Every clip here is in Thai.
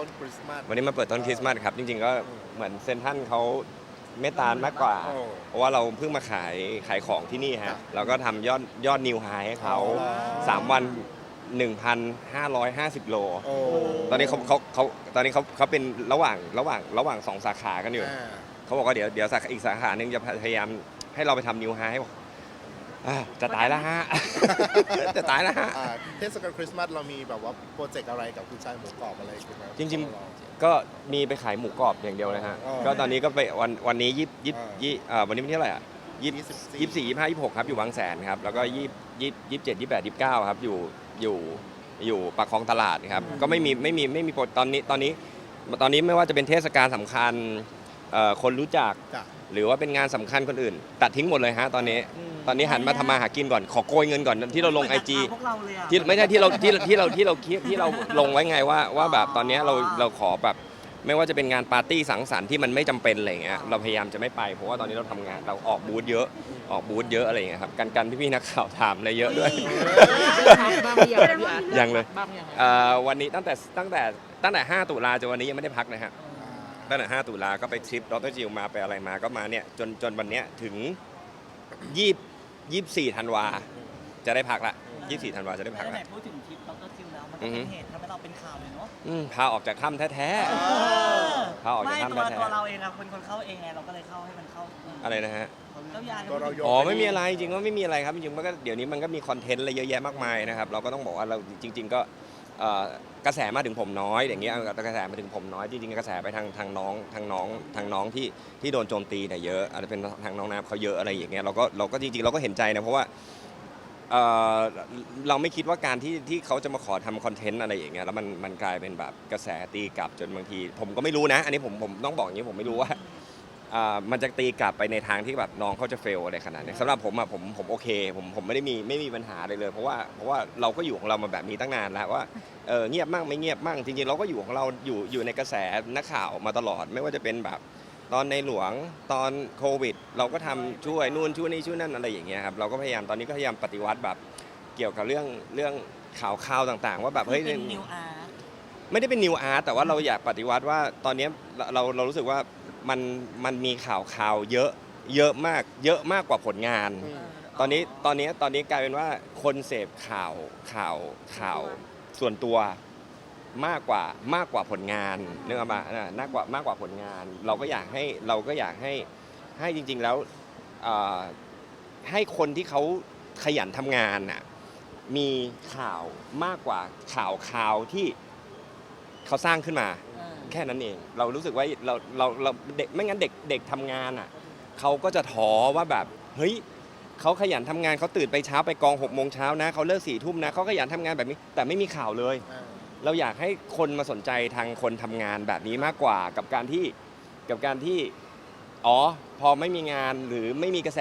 ต้นคริสต์มาส วันนี้มาเปิดต้นคริสต์มาสครับ จริงๆก็เหมือนเซนทรันเขาเมตตามากกว่า โอ้เพราะว่าเราเพิ่งมาขายขายของที่นี่ครัฮะบเราก็ทำยอดยอดนิวไฮให้เขา อ๋อ 3 วัน 1,550 โล โอ้ตอนนี้เขาเขาเขาตอนนี้เขาเขาเป็นระหว่างระหว่างระหว่างสองสาขากันอยู่ อ่า เขาบอกว่าเดี๋ยวเดี๋ยวสาขาอีกสาขาหนึ่งจะพยายามให้เราไปทำนิวไฮให้บ อกอ่าจะตายแล้วฮะ จะตายแล้วฮะ อ่าเทศกาลคริสต์มาสเรามีแบบว่าโปรเจกต์อะไรกับคุณชายหมูกรอบอะไรกันไหม จริง ก็มีไปขายหมูกรอบอย่างเดียวเลยฮะ อ๋อก็ตอนนี้ก็ไปวันวันนี้ยี่ยี่อ่ายี่เอ่อวันนี้เป็นที่เท่าไหร่อะยี่24 ยี่สี่ยี่ห้ายี่หกครับอยู่บางแสนครับ แล้วก็ยี่ยี่ยี่เจ็ดยี่แปดยี่เก้าครับอยู่อยู่อยู่ปากคลองตลาดครับ ก็ไม่มีไม่มีไม่มีโปรตอนนี้ตอนนี้ ตอนนี้ไม่ว่าจะเป็นเทศกาลสำคัญเอ่อคนรู้จัก จ้ะ หรือว่าเป็นงานสำคัญคนอื่น ตัดทิ้งหมดเลยฮะตอนนี้ ตอนนี้หันมาทำมาหากินก่อนขอโกยเงินก่อนที่เราลงไอจีพวกเราเลยอะ ที่ไม่ใช่ที่เราที่ที่เราที่เราคิดที่เราลงไว้ไงว่าว่าแบบตอนเนี้ยเราเราขอแบบไม่ว่าจะเป็นงานปาร์ตี้สังสรรค์ที่มันไม่จำเป็นอะไรอย่างเงี้ยเราพยายามจะไม่ไปเพราะว่าตอนนี้เราทำงานเราออกบูธเยอะออกบูธเยอะอะไรอย่างเงี้ยครับกันกันพี่ๆนักข่าวถามอะไรเยอะด้วย บ้างหรือยังพี่อาร์ตยังเลย บ้างยัง เอ่อวันนี้ตั้งแต่ตั้งแต่ตั้งแต่ 5 ตุลาจนวันนี้ยังไม่ได้พักนะฮะ ตั้งแต่5ตุลาก็ไปทริปดรจิวมาไปอะไรมาก็มาเนี่ยจนจนวันเนี้ยถึงยี่ยี่สี่ธันวาจะได้พักละยี่สี่ธันวาจะได้พักแล้วไหนละพูดถึงคลิปดรจิวแล้วมันอืก็อฮึ เป็นเหตุทำให้เราเป็นข่าวเลยเนาะอืมพาออกจากถ้ำแท้พาออกจากไม่ถ้ำตัวแท้ๆตัวเราเองอะเป็นคนเข้าเองไงเราก็เลยเข้าให้มันเข้าๆอะไรนะฮะ เจ้ายานี่ตัวเราโยน อ๋อไม่มีอะไรจริงๆก็ไม่มีอะไรครับจริงๆมันก็เดี๋ยวนี้มันก็มีคอนเทนต์อะไรเยอะแยะมากมายนะครับเราก็ต้องบอกว่าเราจริง ๆ ก็ เอ่อกระแสมาถึงผมน้อยอย่างเงี้ยกระแสมาถึงผมน้อยจริงๆกระแสไปทางทางน้องทางน้องทางน้องที่ที่โดนโจมตีเนี่ยเยอะอาจจะเป็นทางน้องน้ำเขาเยอะอะไรอย่างเงี้ยเราก็เราก็จริงๆเราก็เห็นใจนะเพราะว่าเอ่อเราไม่คิดว่าการที่ที่เขาจะมาขอทำคอนเทนต์อะไรอย่างเงี้ยแล้วมันมันกลายเป็นแบบกระแสตีกลับจนบางที ผมก็ไม่รู้นะ อันนี้ผมผมต้องบอกอย่างนี้ผมไม่รู้ว่า อ่ามันจะตีกลับไปในทางที่แบบน้องเขาจะเฟลอะไรขนาดนี้สำหรับผมอะผมผมโอเคผมผมไม่ได้มีไม่มีปัญหาอะไรเลย เพราะว่าเพราะว่าเราก็อยู่ของเรามาแบบนี้ตั้งนานแล้วว่าเออเงียบมั่งไม่เงียบมั่งจริงๆเราก็อยู่ของเราอยู่อยู่ในกระแสนักข่าวมาตลอด ไม่ว่าจะเป็นแบบตอนในหลวงตอนโควิด เราก็ทำช่วยนู่นช่วยนี่ช่วยนั่นอะไรอย่างเงี้ยครับเราก็พยายามตอนนี้ก็พยายามปฏิวัติแบบเกี่ยวกับเรื่องเรื่องข่าวข่าวต่างๆ ว่าแบบเฮ้ย เป็นนิวอาร์ไม่ได้เป็นนิวอาร์ตแต่ว่าเราอยากปฏิวัติว่าตอนนี้เราเราเรารู้สึกว่า มันมันมีข่าวข่าวเยอะเยอะมากเยอะมากกว่าผลงานอืมตอนนี้ตอนนี้ตอนนี้กลายเป็นว่าคนเสพข่าวข่าวข่าวส่วนตัวมากกว่ามากกว่าผลงานนึกออกมาน่ะมากกว่ามากกว่าผลงาน เราก็อยากให้เราก็อยากให้ให้จริง ๆแล้วเอ่อให้คนที่เขาขยันทำงานน่ะมีข่าวมากกว่าข่าวข่าวที่เขาสร้างขึ้นมา แค่นั้นเอง เรารู้สึกว่าเราเราเราเด็กไม่งั้นเด็กเด็กทำงานอะเขาก็จะท้อว่าแบบเฮ้ยเขาขยันทำงานเขาตื่นไปเช้าไปกองหกโมงเช้านะเขาเลิกสี่ทุ่มนะเขาขยันทำงานแบบนี้ แต่ไม่มีข่าวเลยอ่าเราอยากให้คนมาสนใจทางคนทำงานแบบนี้มากกว่ากับการที่กับการที่อ๋อพอไม่มีงานหรือไม่มีกระแส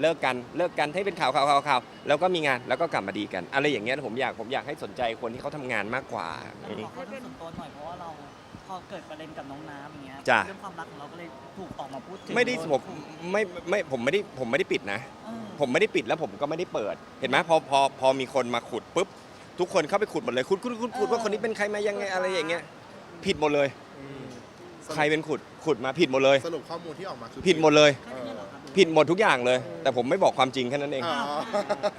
เลิกกันเลิกกันให้เป็นข่าวข่าวข่าวข่าวแล้วก็มีงานแล้วก็กลับมาดีกัน อะไรอย่างเงี้ยผมอยากผมอยากให้สนใจคนที่เขาทำงานมากกว่า ขอข้อมูลส่วนตัวหน่อยเพราะว่าเรา พอเกิดประเด็นกับน้องน้ำอย่างเงี้ยจ้ะ เรื่องความรักของเราก็เลยถูกออกมาพูดถึงไม่ได้ผมไม่ไม่ผมไม่ได้ผมไม่ได้ปิดนะ เออผมไม่ได้ปิดแล้วผมก็ไม่ได้เปิด เห็นไหมพอพอพอมีคนมาขุดปุ๊บ ทุกคนเข้าไปขุดหมดเลยขุดขุดขุดขุดว่าคนนี้เป็นใครมายังไงอะไรอย่างเงี้ยผิดหมดเลย อืมใครเป็นขุดขุดมาผิดหมดเลย สรุปข้อมูลที่ออกมาคือ ผิดหมดเลย แค่นี้เหรอครับ ผิดหมดทุกอย่างเลย แต่ผมไม่บอกความจริงแค่นั้นเองอ๋อ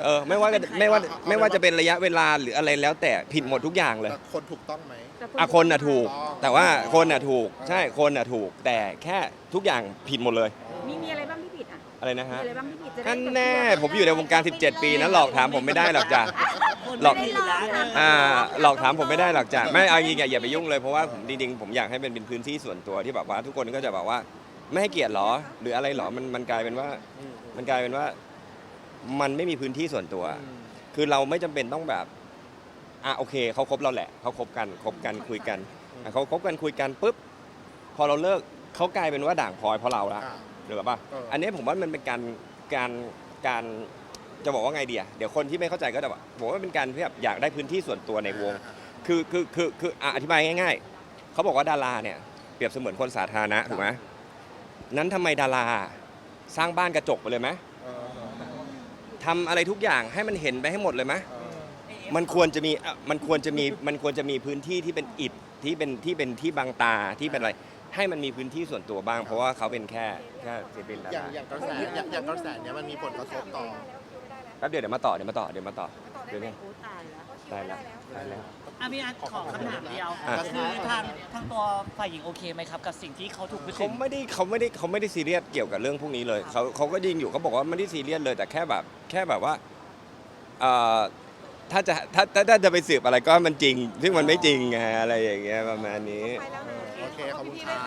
เออไม่ว่าจะไม่ว่าไม่ว่าจะเป็นระยะเวลาหรืออะไรแล้ว แต่ผิดหมดทุกอย่างเลยแต่คนถูกต้องไหม อะคนน่ะถูกอ๋อแต่ว่าคนน่ะถูกใช่คนน่ะถูก แต่แค่ทุกอย่างผิดหมดเลยมีมีอะไรบ้างที่ผิดอะอะไรนะมีฮะอะไรบ้างที่ผิดจะได้นั่นแน่ผมอยู่ในวงการ 17 ปีนะหลอกถามผมไม่ได้หรอกจ้ะหลอกไม่ได้หลอกนะอ่าหลอกถามผมไม่ได้หรอกจ้ะไม่เอาจริงๆอย่าอย่าไปยุ่งเลยเพราะว่าผมจริงๆผมอยากให้เป็นเป็นพื้นที่ส่วนตัวที่แบบว่าทุกคนก็จะแบบว่า ไม่ให้เกียรติหรอ หรืออะไรหรอมันมันกลายเป็นว่าอืมมันกลายเป็นว่า มันไม่มีพื้นที่ส่วนตัวอืมคือเราไม่จำเป็นต้องแบบอะโอเคเขาคบเราแหละเขาคบกันคบกันคุยกันอะเขาคบกันคุยกันปุ๊บพอเราเลิกเขากลายเป็นว่าด่างพลอยเพราะเราละ อ่า หรือเปล่าเอออั อันนี้ผมว่ามันเป็นการการการจะบอกว่าไงเดียเดี๋ยวคนที่ไม่เข้าใจก็จะบอกผมว่าเป็นการที่แบบอยากได้พื้นที่ส่วนตัวในวง คือคือคือคืออะอธิบายง่าย ๆเขาบอกว่าดาราเนี่ยเปรียบเสมือนคนสาธารณะถูกไหม นั้นทำไมดาราสร้างบ้านกระจกไปเลยไหมเออทำอะไรทุกอย่างให้มันเห็นไปให้หมดเลยไหมเออมันควรจะมีอะมันควรจะมีมันควรจะมีพื้นที่ที่เป็นอิฐที่เป็นที่เป็นที่บางตาที่เป็นอะไร ให้มันมีพื้นที่ส่วนตัวบ้าง เพราะว่าเขาเป็นแค่แค่ศิลปินดาอย่างราอย่างกระแสอย่างอย่างกระแสเนี้ยมันมีผลกระทบต่อ แป๊บเดียวเดี๋ยวมาต่อเดี๋ยวมาต่อเดี๋ยวมาต่อเดี๋ยวนี้โอ้ตายแล้ว ได้แล้วได้แล้วอะพี่อาร์ตขอคำถามเดียวอะ คือทางทางตัวฝ่ายหญิงโอเคไหมครับ กับสิ่งที่เขาถูกพูดถึเขางไม่ได้เขาไม่ได้เขาไม่ได้ซีเรียสเกี่ยวกับเรื่องพวกนี้เลยเขาเขาก็ยิงอยู่เขาบอกว่าไม่ได้ซีเรียสเลยแต่แค่แบบแค่แบบว่าเอ่อถ้าจะถ้าถ้าถ้าจะไปสืบอะไรก็มันจริง ซึ่งมันไม่จริงไงอะไรอย่างเงี้ยประมาณนี้ ไปแล้วนะโอเคขอบคุณครับ